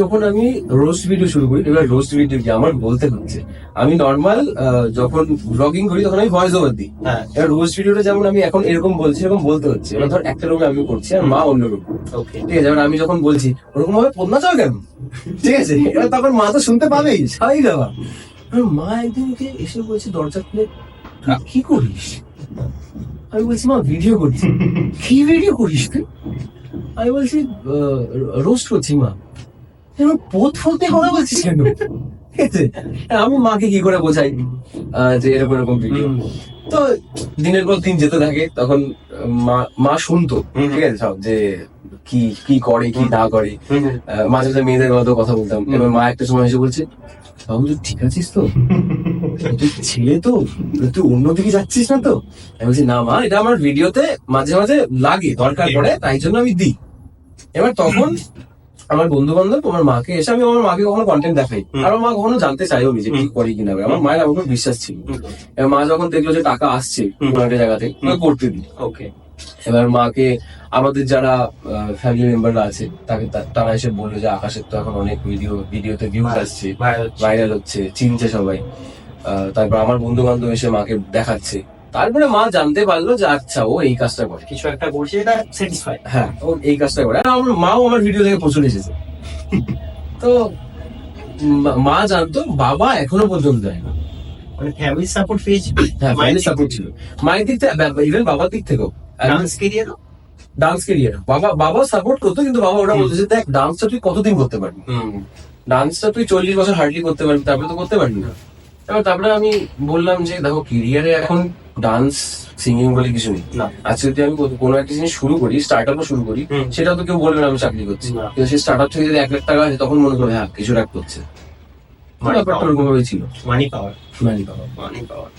যখন আমি roast video শুরু করি এবার রোস্ট ভিডিও কি আমার বলতে হচ্ছে। আমি নর্মাল যখন ব্লগিং করি তখন আমি ভয়েস ওভার দিই। হ্যাঁ। এবার রোস্ট ভিডিওটা যেমন আমি এখন এরকম বলছি এরকম বলতে হচ্ছে। এবার ধর একটা রুমে আমি করছি আর মা অন্য রুমে। ওকে ঠিক আছে এবার আমি যখন বলছি ওরকম ভাবে পদ্মা চাও কেন? ঠিক আছে এবার তখন মা তো শুনতে পাবেই স্বাভাবিক ব্যাপার। মা একদিনকে এসে বলছে দরজা খুলে কি করিস? আমি বলছি মা ভিডিও করছি। কি ভিডিও করিস তুই? আমি বলছি রোস্ট করছি মা। পথ ফলতে কথা বলছিস কেন? ঠিক আছে। আমি মাকে কি করে বোঝাই? যে এরকম এরকম ভিডিও তো দিনের পর দিন যেতে থাকে তখন মা মা শুনতো ঠিক আছে সব যে কি কি করে কি না করে। মাঝে মাঝে মেয়েদের মতো কথা বলতাম। এবার মা একটা সময় এসে বলছে বাবু তুই ঠিক আছিস তো? তুই ছেলে তো? তুই অন্যদিকে যাচ্ছিস না তো? আমি বলছি না মা এটা আমার ভিডিওতে মাঝে মাঝে লাগে দরকার পড়ে তাই জন্য আমি দিই। এবার তখন আমার বন্ধু বান্ধব আমার মাকে এসে আমি আমার মাকে কখনো কন্টেন্ট দেখাই। আর আমার মা কখনো জানতে চাইও যে কি। করে কিনা আমার মায়ের আমার বিশ্বাস ছিল এবার মা যখন দেখল যে টাকা আসছে। কোনো একটা জায়গা থেকে হুম। করতে দিই ওকে। এবার মাকে আমাদের যারা ফ্যামিলি মেম্বাররা আছে তাকে তারা এসে বলল যে আকাশের তো এখন অনেক ভিডিও ভিডিওতে ভিউজ আসছে ভাইরাল হচ্ছে। চিনছে সবাই। আহ, তারপর আমার বন্ধু বান্ধব এসে মাকে দেখাচ্ছে। তারপরে মা জানতে পারল যে আচ্ছা ও এই কাজটা করে। কিছু একটা করছে এটা স্যাটিসফাই হ্যাঁ ও এই কাজটা করে। আর আমার মাও আমার ভিডিও থেকে প্রচুর এসেছে তো মা- জানতো বাবা এখনও পর্যন্ত দেয় না। মানে ফ্যামিলি সাপোর্ট পেয়েছি। হ্যাঁ সাপোর্ট ছিল। মায়ের দিক থেকে ইভেন বাবার দিক থেকেও। ডান্স ডান্স কেরিয়ার বাবা বাবা সাপোর্ট করতো কিন্তু বাবা ওরা বলতো যে দেখ ডান্সটা তুই কতদিন করতে পারবি? ডান্সটা তুই চল্লিশ বছর হার্ডলি করতে পারবি তারপরে তো করতে পারবি না। এবার তারপরে আমি বললাম যে দেখো কেরিয়ারে এখন ডান্স সিঙ্গিং বলে কিছু নেই। আজকে যদি আমি কোনো- একটা জিনিস শুরু করি স্টার্ট আপও শুরু করি সেটাও সেটা তো কেউ বলবে না আমি চাকরি করছি। কিন্তু সেই স্টার্ট আপ থেকে যদি এক লাখ টাকা আসে তখন মনে করবে হ্যাঁ কিছু একটা করছে। মানি পাওয়ার ব্যাপারটা ওরকম ভাবেই ছিল। মানি পাওয়ার মানি মানি পাওয়ার